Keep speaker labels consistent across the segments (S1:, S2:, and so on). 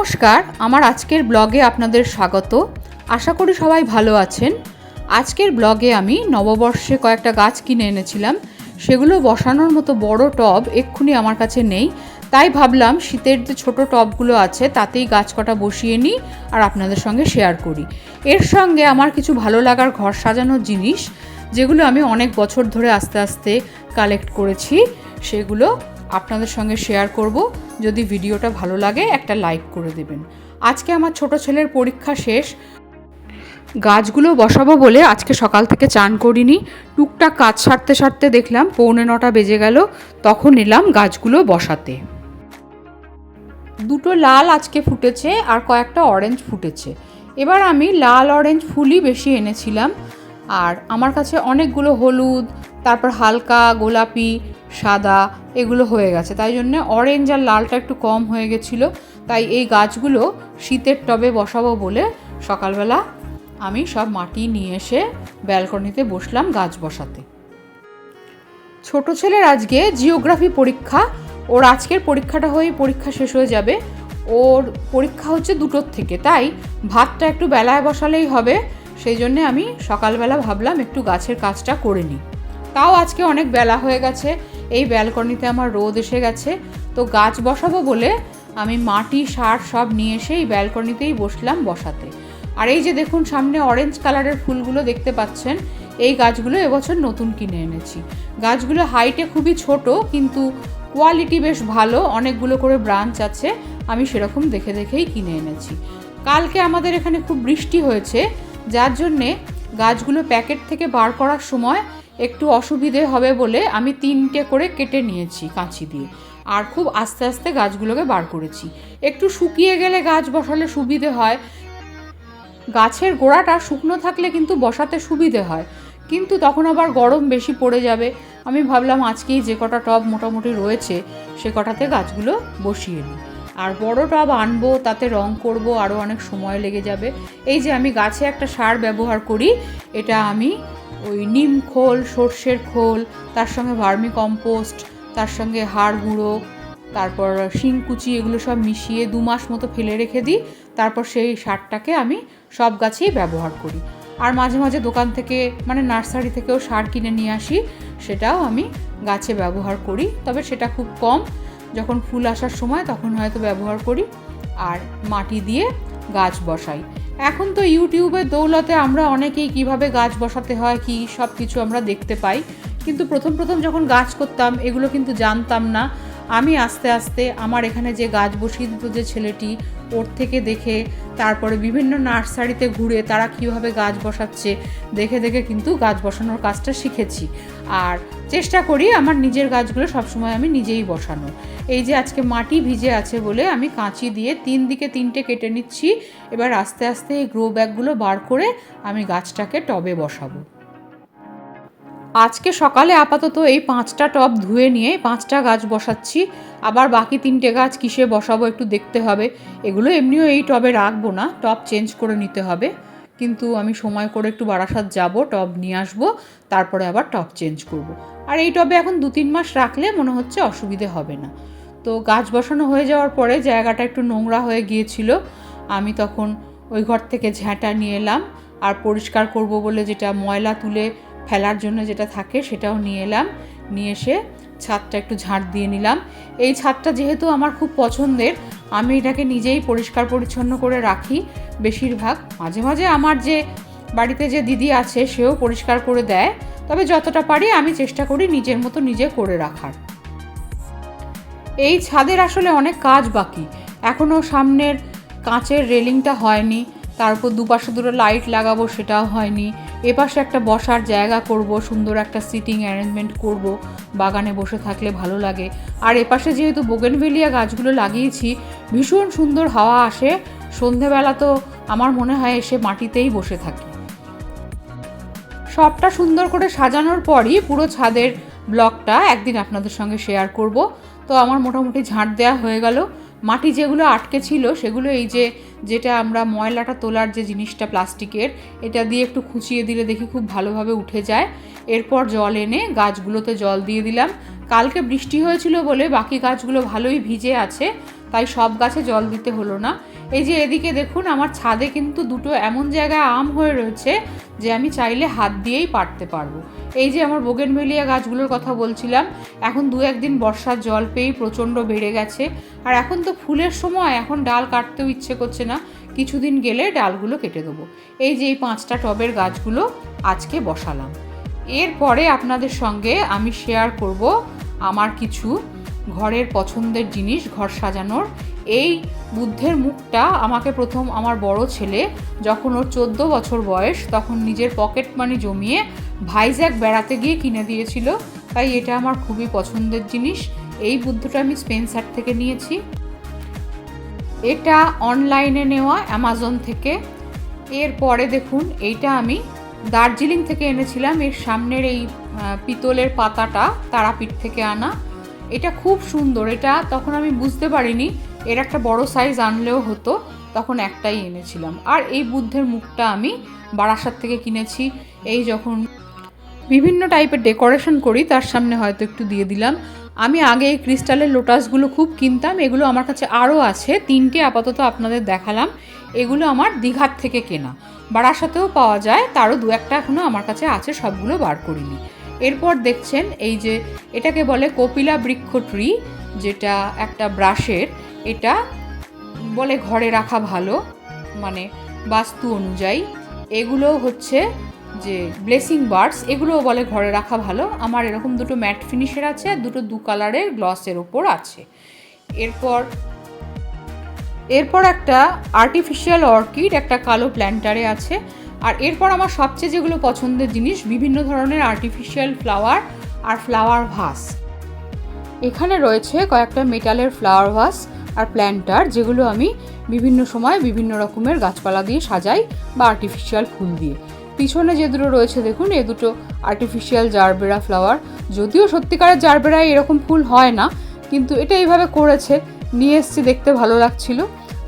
S1: নমস্কার, আমার আজকের ব্লগে আপনাদের স্বাগত। আশা করি সবাই ভালো আছেন। আজকের ব্লগে আমি নববর্ষে কয়েকটা গাছ কিনে এনেছিলাম। সেগুলো বসানোর মতো বড় টব এক্ষুনি আমার কাছে নেই। তাই ভাবলাম শীতের যে ছোট টবগুলো আছে, তাতেই গাছ কটা বসিয়ে নিই আর আপনাদের সঙ্গে শেয়ার করি। এর সঙ্গে আমার কিছু ভালো লাগার ঘর সাজানোর জিনিস, যেগুলো আমি অনেক বছর ধরে আস্তে আস্তে কালেক্ট করেছি, সেগুলো আপনাদের সঙ্গে শেয়ার করব। যদি ভিডিওটা ভালো লাগে, একটা লাইক করে দেবেন। আজকে আমার ছোট ছেলের পরীক্ষা শেষ। গাছগুলো বসাবো বলে আজকে সকাল থেকে চান করিনি। টুকটাক কাজ সারতে সারতে দেখলাম পৌনে নটা বেজে গেল। তখন এলাম গাছগুলো বসাতে। দুটো লাল আজকে ফুটেছে আর কয়েকটা অরেঞ্জ ফুটেছে। এবার আমি লাল অরেঞ্জ ফুলই বেশি এনেছিলাম। আর আমার কাছে অনেকগুলো হলুদ তারপর হালকা গোলাপি, সাদা, এগুলো হয়ে গেছে। তাই জন্য অরেঞ্জ আর লালটা একটু কম হয়ে গেছিল। তাই এই গাছগুলো শীতের টবে বসাবো বলে সকালবেলা আমি সব মাটি নিয়ে এসে ব্যালকনিতে বসলাম গাছ বসাতে। ছোট ছেলের আজকে জিওগ্রাফি পরীক্ষা। ওর আজকের পরীক্ষাটা হয়েই পরীক্ষা শেষ হয়ে যাবে। ওর পরীক্ষা হচ্ছে দুটোর থেকে। তাই ভাতটা একটু বেলায় বসালেই হবে। সেই জন্যে আমি সকালবেলা ভাবলাম একটু গাছের কাজটা করে নিই। তাও আজকে অনেক বেলা হয়ে গেছে। এই ব্যালকনিতে আমার রোদ এসে গেছে। তো গাছ বসাবো বলে আমি মাটি, সার সব নিয়ে এসে এই ব্যালকনিতেই বসলাম বসাতে। আর এই যে দেখুন, সামনে অরেঞ্জ কালারের ফুলগুলো দেখতে পাচ্ছেন, এই গাছগুলো এবছর নতুন কিনে এনেছি। গাছগুলো হাইটে খুবই ছোট, কিন্তু কোয়ালিটি বেশ ভালো, অনেকগুলো করে ব্রাঞ্চ আছে, আমি সেরকম দেখে দেখেই কিনে এনেছি। কালকে আমাদের এখানে খুব বৃষ্টি হয়েছে, যার জন্যে গাছগুলো প্যাকেট থেকে বার করার সময় একটু অসুবিধে হবে বলে আমি তিনটে করে কেটে নিয়েছি কাঁচি দিয়ে। আর খুব আস্তে আস্তে গাছগুলোকে বার করেছি। একটু শুকিয়ে গেলে গাছ বসালে সুবিধে হয়। গাছের গোড়াটা শুকনো থাকলে কিন্তু বসাতে সুবিধে হয়। কিন্তু তখন আবার গরম বেশি পড়ে যাবে। আমি ভাবলাম আজকেই যে কটা টব মোটামুটি রয়েছে, সে কটাতে গাছগুলো বসিয়ে নিই। আর বড় টব আনব, তাতে রং করব, আরও অনেক সময় লেগে যাবে। এই যে আমি গাছে একটা সার ব্যবহার করি, এটা আমি ওই নিম খোল, সর্ষের খোল, তার সঙ্গে ভার্মি কম্পোস্ট, তার সঙ্গে হাড় গুঁড়ো, তারপর শিংকুচি এগুলো সব মিশিয়ে দু মাস মতো ফেলে রেখে দিই। তারপর সেই সারটাকে আমি সব গাছেই ব্যবহার করি। আর মাঝে মাঝে দোকান থেকে মানে নার্সারি থেকেও সার কিনে নিয়ে আসি, সেটাও আমি গাছে ব্যবহার করি। তবে সেটা খুব কম, যখন ফুল আসার সময় তখন হয়তো ব্যবহার করি। আর মাটি দিয়ে গাছ বসাই। এখন তো ইউটিউবের দৌলতে আমরা অনেকেই কীভাবে গাছ বসাতে হয়, কি সব কিছু আমরা দেখতে পাই। কিন্তু প্রথম প্রথম যখন গাছ করতাম, এগুলো কিন্তু জানতাম না। আমি আস্তে আস্তে আমার এখানে যে গাছ বসিয়ে দিত যে ছেলেটি, ওর থেকে দেখে, তারপরে বিভিন্ন নার্সারিতে ঘুরে তারা কীভাবে গাছ বসাচ্ছে, দেখে দেখে কিন্তু গাছ বসানোর কাজটা শিখেছি। আর চেষ্টা করি আমার নিজের গাছগুলো সবসময় আমি নিজেই বসানো। এই যে আজকে মাটি ভিজে আছে বলে আমি কাঁচি দিয়ে তিন দিকে তিনটে কেটে নিচ্ছি, এবার আস্তে আস্তে এই গ্রো ব্যাগগুলো বার করে আমি গাছটাকে টবে বসাবো। আজকে সকালে আপাতত এই পাঁচটা টব ধুয়ে নিয়ে পাঁচটা গাছ বসাচ্ছি, আবার বাকি তিনটে গাছ কিসে বসাবো একটু দেখতে হবে। এগুলো এমনিও এই টবে রাখব না, টব চেঞ্জ করে নিতে হবে। কিন্তু আমি সময় করে একটু বারাসাত যাব, টব নিয়ে আসব, তারপরে আবার টব চেঞ্জ করব। আর এই টবে এখন দু তিন মাস রাখলে মনে হচ্ছে অসুবিধে হবে না। তো গাছ বসানো হয়ে যাওয়ার পরে জায়গাটা একটু নোংরা হয়ে গিয়েছিল। আমি তখন ওই ঘর থেকে ঝ্যাঁটা নিয়ে এলাম আর পরিষ্কার করব বলে যেটা ময়লা তুলে ফেলার জন্য যেটা থাকে সেটাও নিয়ে এলাম। নিয়ে এসে ছাদটা একটু ঝাঁট দিয়ে নিলাম। এই ছাদটা যেহেতু আমার খুব পছন্দের, আমি এটাকে নিজেই পরিষ্কার পরিচ্ছন্ন করে রাখি বেশিরভাগ। মাঝে মাঝে আমার যে বাড়িতে যে দিদি আছে সেও পরিষ্কার করে দেয়। তবে যতটা পারি আমি চেষ্টা করি নিজের মতো নিজে করে রাখার। এই ছাদের আসলে অনেক কাজ বাকি। এখনও সামনের কাঁচের রেলিংটা হয়নি তারপর দুপাশে দুটো লাইট লাগাবো সেটাও হয়নি। এপাশে একটা বসার জায়গা করব, সুন্দর একটা সিটিং অ্যারেঞ্জমেন্ট করব, বাগানে বসে থাকলে ভালো লাগে। আর এপাশে যেহেতু বোগেনভেলিয়া গাছগুলো লাগিয়েছি, ভীষণ সুন্দর হাওয়া আসে। সন্ধেবেলা তো আমার মনে হয় এসে মাটিতেই বসে থাকি। সবটা সুন্দর করে সাজানোর পরই পুরো ছাদের ব্লকটা একদিন আপনাদের সঙ্গে শেয়ার করব। তো আমার মোটামুটি ঝাঁট দেওয়া হয়ে গেল। মাটি যেগুলো আটকে ছিল, সেগুলো এই যে, যেটা আমরা ময়লাটা তোলার যে জিনিসটা প্লাস্টিকের, এটা দিয়ে একটু খুঁচিয়ে দিলে দেখি খুব ভালোভাবে উঠে যায়। এরপর জল এনে গাছগুলোতে জল দিয়ে দিলাম। কালকে বৃষ্টি হয়েছিল বলে বাকি গাছগুলো ভালোই ভিজে আছে। তাই সব গাছে জল দিতে হলো না। এই যে এদিকে দেখুন, আমার ছাদে কিন্তু দুটো এমন জায়গায় আম হয়ে রয়েছে যে আমি চাইলে হাত দিয়েই পারতে পারব। এই যে আমার বোগেনভেলিয়া গাছগুলোর কথা বলছিলাম, এখন দু একদিন বর্ষার জল পেয়েই প্রচণ্ড বেড়ে গেছে। আর এখন তো ফুলের সময়, এখন ডাল কাটতেও ইচ্ছে করছে না, কিছুদিন গেলে ডালগুলো কেটে দেবো। এই যে এই পাঁচটা টবের গাছগুলো আজকে বসালাম। এরপরে আপনাদের সঙ্গে আমি শেয়ার করব আমার কিছু ঘরের পছন্দের জিনিস, ঘর সাজানোর। এই বুদ্ধের মুখটা আমাকে প্রথম আমার বড় ছেলে, যখন ওর চোদ্দ বছর বয়স, তখন নিজের পকেট মানি জমিয়ে ভাইজ্যাক বেড়াতে গিয়ে কিনে দিয়েছিল। তাই এটা আমার খুবই পছন্দের জিনিস। এই বুদ্ধটা আমি স্পেন্সার থেকে নিয়েছি। এটা অনলাইনে নেওয়া অ্যামাজন থেকে। এরপরে দেখুন, এইটা আমি দার্জিলিং থেকে এনেছিলাম। এর সামনের এই পিতলের পাতাটা, তারাপীঠ থেকে আনা। এটা খুব সুন্দর, এটা তখন আমি বুঝতে পারিনি। এর একটা বড় সাইজ আনলেও হতো, তখন একটাই এনেছিলাম। আর এই বুদ্ধের মুখটা আমি বারাসাত থেকে কিনেছি। এই যখন বিভিন্ন টাইপের ডেকোরেশন করি, তার সামনে হয়তো একটু দিয়ে দিলাম। আমি আগে এই ক্রিস্টালের লোটাসগুলো খুব কিনতাম, এগুলো আমার কাছে আরও আছে। তিনটে আপাতত আপনাদের দেখালাম। এগুলো আমার দীঘার থেকে কেনা। বারাসাতেও পাওয়া যায়, তারও দু একটা এখনও আমার কাছে আছে, সবগুলো বার করিনি। এরপর দেখছেন এই যে এটাকে বলে কপিলা বৃক্ষ ট্রি যেটা একটা ব্রাশের, এটা বলে ঘরে রাখা ভালো মানে বাস্তু অনুযায়ী। এগুলো হচ্ছে যে ব্লেসিং বার্ডস এগুলোও বলে ঘরে রাখা ভালো। আমার এরকম দুটো ম্যাট ফিনিশের আছে আর দুটো দু কালারের গ্লসের ওপর আছে। এরপর এরপর একটা আর্টিফিশিয়াল অর্কিড একটা কালো প্ল্যান্টারে আছে। আর এরপর আমার সবচেয়ে যেগুলো পছন্দের জিনিস, বিভিন্ন ধরনের আর্টিফিশিয়াল ফ্লাওয়ার আর ফ্লাওয়ার ভাস এখানে রয়েছে কয়েকটা মেটালের ফ্লাওয়ার ভাস আর প্ল্যান্টার যেগুলো আমি বিভিন্ন সময় বিভিন্ন রকমের গাছপালা দিয়ে সাজাই বা আর্টিফিশিয়াল ফুল দিয়ে। পিছনে যে দুটো রয়েছে, দেখুন, এ দুটো আর্টিফিশিয়াল জারবেরা ফ্লাওয়ার যদিও সত্যিকারের জারবেরায় এরকম ফুল হয় না, কিন্তু এটা এইভাবে করেছে। নিয়ে এসছি দেখতে ভালো লাগছিল,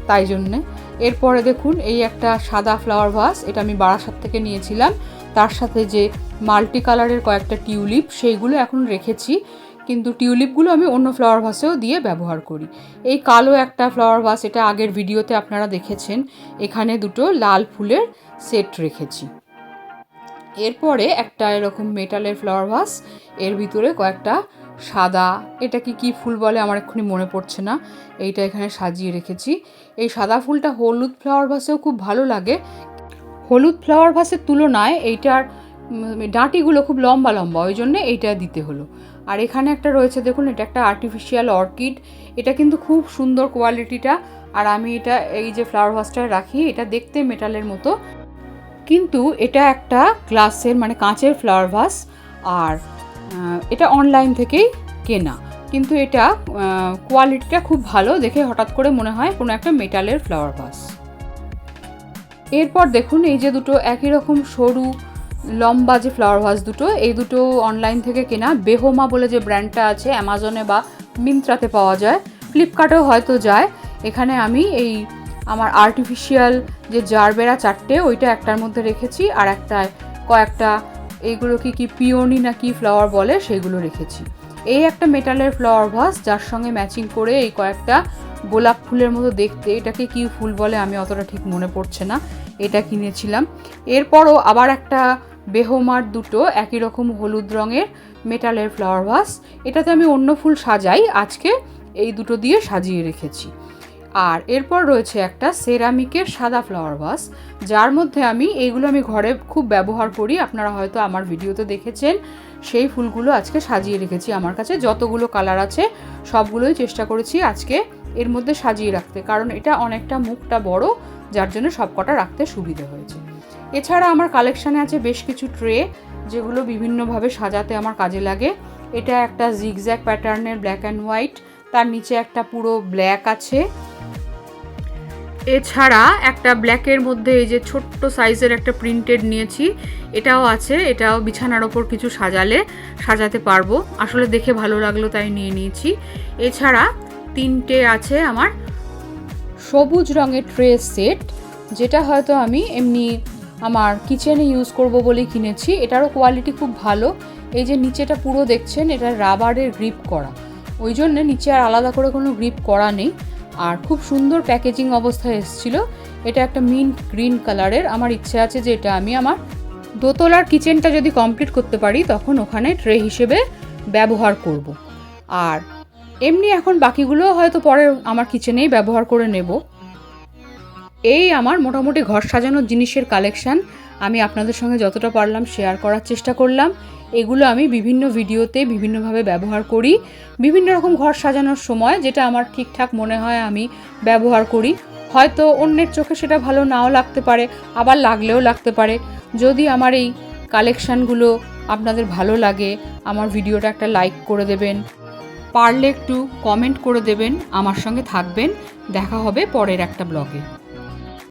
S1: তাই জন্যে। এরপরে দেখুন, এই একটা সাদা ফ্লাওয়ার ভাস এটা আমি বারাসাত থেকে নিয়েছিলাম। তার সাথে যে মাল্টি কালারের কয়েকটা টিউলিপ সেইগুলো এখন রেখেছি। কিন্তু টিউলিপগুলো আমি অন্য ফ্লাওয়ার ভাসেও দিয়ে ব্যবহার করি। এই কালো একটা ফ্লাওয়ার ভাস এটা আগের ভিডিওতে আপনারা দেখেছেন। এখানে দুটো লাল ফুলের সেট রেখেছি। এরপরে একটা এরকম মেটালের ফ্লাওয়ার ভাস এর ভিতরে কয়েকটা সাদা এটা কি কি ফুল বলে আমার এক্ষুনি মনে পড়ছে না, এইটা এখানে সাজিয়ে রেখেছি। এই সাদা ফুলটা হলুদ ফ্লাওয়ার ভাসেও খুব ভালো লাগে। হলুদ ফ্লাওয়ার ভাসের তুলনায় এইটার ডাঁটিগুলো খুব লম্বা লম্বা, ওই জন্য এইটা দিতে হলো। আর এখানে একটা রয়েছে, দেখুন, এটা একটা আর্টিফিশিয়াল অর্কিড এটা কিন্তু খুব সুন্দর কোয়ালিটিটা আর আমি এটা, এই যে ফ্লাওয়ার ভাসটায় রাখি, এটা দেখতে মেটালের মতো। কিন্তু এটা একটা গ্লাসের মানে কাঁচের ফ্লাওয়ার ভাস আর এটা অনলাইন থেকেই কেনা। কিন্তু এটা কোয়ালিটিটা খুব ভালো, দেখে হঠাৎ করে মনে হয় কোনো একটা মেটালের ফ্লাওয়ার ভাস এরপর দেখুন, এই যে দুটো একই রকম সরু, লম্বা যে ফ্লাওয়ার ভাস দুটো, এই দুটো অনলাইন থেকে কেনা। বেহোমা বলে যে ব্র্যান্ডটা আছে অ্যামাজনে বা মিন্ত্রাতে পাওয়া যায়। ফ্লিপকার্টেও হয়তো যায়। এখানে আমি এই আমার আর্টিফিশিয়াল যে জারবেরা চারটে, ওইটা একটার মধ্যে রেখেছি, আর একটা কয়েকটা এইগুলো কি কি পিওনি না কি ফ্লাওয়ার বলে সেগুলো রেখেছি। এই একটা মেটালের ফ্লাওয়ার ভাস, যার সঙ্গে ম্যাচিং করে এই কয়েকটা গোলাপ ফুলের মতো দেখতে। এটাকে কি ফুল বলে আমি অতটা ঠিক মনে পড়ছে না, এটা কিনেছিলাম। এরপরও আবার একটা বেহমার দুটো একই রকম হলুদ রঙের মেটালের ফ্লাওয়ার ভাস। এটাতে আমি অন্য ফুল সাজাই, আজকে এই দুটো দিয়ে সাজিয়ে রেখেছি। আর এরপর রয়েছে একটা সেরামিকের সাদা ফ্লাওয়ার ভাস যার মধ্যে আমি এইগুলো আমি ঘরে খুব ব্যবহার করি। আপনারা হয়তো আমার ভিডিওতে দেখেছেন, সেই ফুলগুলো আজকে সাজিয়ে রেখেছি আমার কাছে। যতগুলো কালার আছে, সবগুলোই চেষ্টা করেছি আজকে এর মধ্যে সাজিয়ে রাখতে, কারণ এটা অনেকটা মুখটা বড়, যার জন্য সবকটা রাখতে সুবিধে হয়েছে। এছাড়া আমার কালেকশানে আছে বেশ কিছু ট্রে যেগুলো বিভিন্নভাবে সাজাতে আমার কাজে লাগে। এটা একটা জিগজ্যাক প্যাটার্নের ব্ল্যাক অ্যান্ড হোয়াইট তার নিচে একটা পুরো ব্ল্যাক আছে। এছাড়া একটা ব্ল্যাকের মধ্যে এই যে ছোট্ট সাইজের একটা প্রিন্টেড নিয়েছি, এটাও আছে, এটাও বিছানার ওপর কিছু সাজালে, সাজাতে পারব। আসলে দেখে ভালো লাগল তাই নিয়ে নিয়েছি। এছাড়া তিনটে আছে আমার সবুজ রঙের ট্রে সেট, যেটা হয়তো আমি এমনি আমার কিচেনে ইউজ করব বলে কিনেছি। এটারও কোয়ালিটি খুব ভালো। এই যে নিচেটা পুরো দেখছেন, এটা রাবারের গ্রিপ করা। ওই জন্য নিচে আর আলাদা করে কোনো গ্রিপ করা নেই। আর খুব সুন্দর প্যাকেজিং অবস্থায় এসেছিল। এটা একটা মিন্ট গ্রিন কালারের। আমার ইচ্ছে আছে যে এটা আমি আমার দোতলার কিচেনটা যদি কমপ্লিট করতে পারি, তখন ওখানে ট্রে হিসেবে ব্যবহার করব। আর এমনি এখন বাকিগুলো হয়তো পরে আমার কিচেনেই ব্যবহার করে নেব। এই আমার মোটামুটি ঘর সাজানোর জিনিসের কালেকশান। আমি আপনাদের সঙ্গে যতটা পারলাম শেয়ার করার চেষ্টা করলাম। এগুলো আমি বিভিন্ন ভিডিওতে বিভিন্নভাবে ব্যবহার করি। বিভিন্ন রকম ঘর সাজানোর সময় যেটা আমার ঠিকঠাক মনে হয় আমি ব্যবহার করি। হয়তো অন্যের চোখে সেটা ভালো নাও লাগতে পারে, আবার লাগলেও লাগতে পারে। যদি আমার এই কালেকশানগুলো আপনাদের ভালো লাগে, আমার ভিডিওটা একটা লাইক করে দেবেন, পারলে একটু কমেন্ট করে দেবেন, আমার সঙ্গে থাকবেন। দেখা হবে পরের একটা ব্লগে।